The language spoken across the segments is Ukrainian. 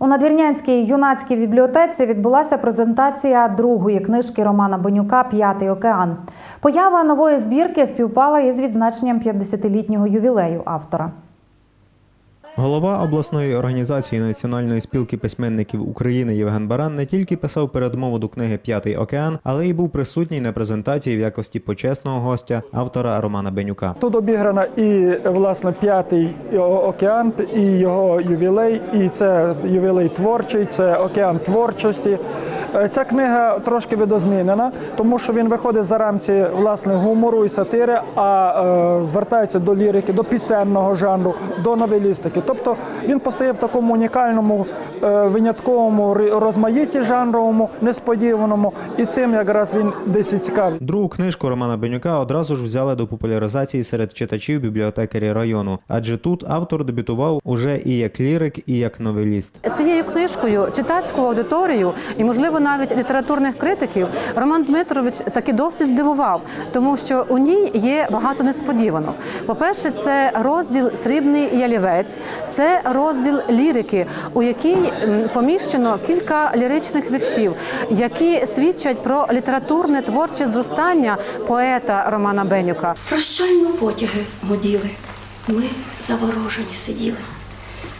У Надвірнянській юнацькій бібліотеці відбулася презентація другої книжки Романа Бонюка П'ятий океан. Поява нової збірки співпала із відзначенням 50-літнього ювілею автора. Голова обласної організації Національної спілки письменників України Євген Баран не тільки писав передмову до книги П'ятий океан, але й був присутній на презентації в якості почесного гостя автора Романа Бенюка. Тут обіграна і власне п'ятий океан, і його ювілей, і це ювілей творчий, це океан творчості. Е, Ця книга трошки видозмінена, тому що він виходить за рамці власне гумору і сатири, а е, звертається до лірики, до пісенного жанру, до новелістики. Тобто він постає в такому унікальному, е, винятковому ри- розмаїтті жанровому, несподіваному, і цим якраз він десь і цікавий. Другу книжку Романа Бенюка одразу ж взяли до популяризації серед читачів бібліотекарі району, адже тут автор дебютував уже і як лірик, і як новеліст. Цією книжкою читацьку аудиторію і, можливо, навіть літературних критиків Роман Дмитрович таки досить здивував, тому що у ній є багато несподіванок. По-перше, це розділ Срібний ялівець, це розділ лірики, у якій поміщено кілька ліричних віршів, які свідчать про літературне творче зростання поета Романа Бенюка. Прощально потяги гуділи. Ми заворожені сиділи.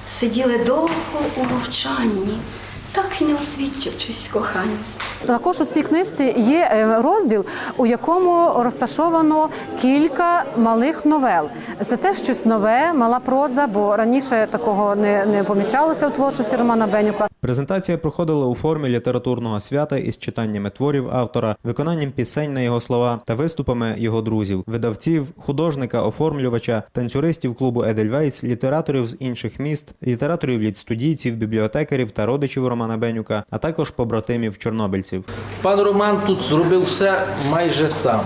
Сиділи довго у мовчанні, так і не освідчившись кохання. Також у цій книжці є е, розділ, у якому розташовано кілька малих новел. Це теж щось нове, мала проза, бо раніше такого не, не помічалося у творчості Романа Бенюка. Презентація проходила у формі літературного свята із читаннями творів автора, виконанням пісень на його слова та виступами його друзів, видавців, художника, оформлювача, танцюристів клубу Едельвейс, літераторів з інших міст, літераторів літстудійців, бібліотекарів та родичів Романа Бенюка, а також побратимів чорнобильців. Пан Роман тут зробив все майже сам.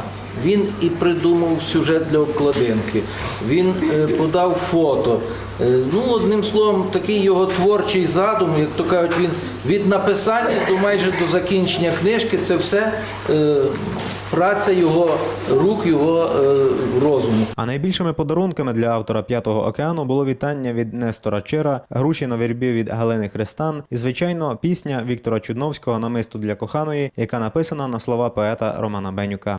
Він і придумав сюжет для обкладинки, він е, подав фото. Е, Ну, одним словом, такий його творчий задум, як то кажуть, він від написання до майже до закінчення книжки, це все е, праця його рук, його е, розуму. А найбільшими подарунками для автора п'ятого океану було вітання від Нестора Чера, груші на вірбі від Галини Христан і, звичайно, пісня Віктора Чудновського Намисто для коханої, яка написана на слова поета Романа Бенюка.